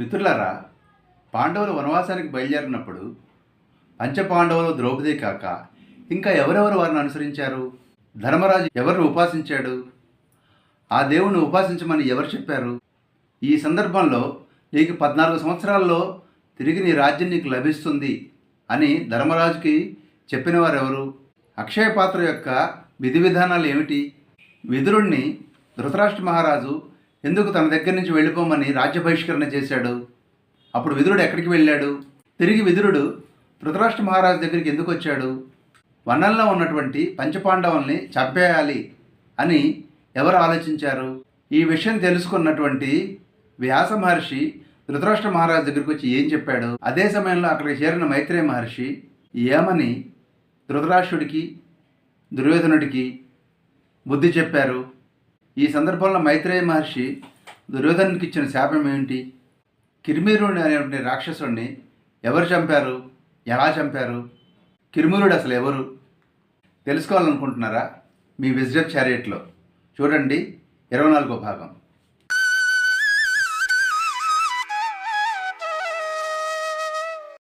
మిత్రులారా పాండవులు వనవాసానికి బయలుదేరినప్పుడు పంచపాండవులు ద్రౌపది కాక ఇంకా ఎవరెవరు వారిని అనుసరించారు? ధర్మరాజు ఎవరిని ఉపాసించాడు? ఆ దేవుణ్ణి ఉపాసించమని ఎవరు చెప్పారు? ఈ సందర్భంలో నీకు పద్నాలుగు సంవత్సరాల్లో తిరిగి నీ రాజ్యం నీకు లభిస్తుంది అని ధర్మరాజుకి చెప్పిన వారెవరు? అక్షయ పాత్ర యొక్క విధి విధానాలు ఏమిటి? విదురుణ్ణి ధృతరాష్ట్ర మహారాజు ఎందుకు తన దగ్గర నుంచి వెళ్ళిపోమని రాజ్య బహిష్కరణ చేశాడు? అప్పుడు విదురుడు ఎక్కడికి వెళ్ళాడు? తిరిగి విదురుడు ధృతరాష్ట్ర మహారాజు దగ్గరికి ఎందుకు వచ్చాడు? వనంలో ఉన్నటువంటి పంచపాండవుల్ని చంపేయాలి అని ఎవరు ఆలోచించారు? ఈ విషయం తెలుసుకున్నటువంటి వ్యాస మహర్షి ధృతరాష్ట్ర మహారాజు దగ్గరికి వచ్చి ఏం చెప్పాడు? అదే సమయంలో అక్కడికి చేరిన మైత్రేయ మహర్షి ఏమని ధృతరాష్ట్రుడికి దుర్యోధనుడికి బుద్ధి చెప్పారు? ఈ సందర్భంలో మైత్రేయ మహర్షి దుర్యోధనునికి ఇచ్చిన శాపం ఏమిటి? కిరిమీరుని అనేటువంటి రాక్షసుడిని ఎవరు చంపారు? ఎలా చంపారు? కిరిమీరుడు అసలు ఎవరు? తెలుసుకోవాలనుకుంటున్నారా? మీ విజ్డమ్ చారియట్లో. చూడండి ఇరవై నాలుగో భాగం.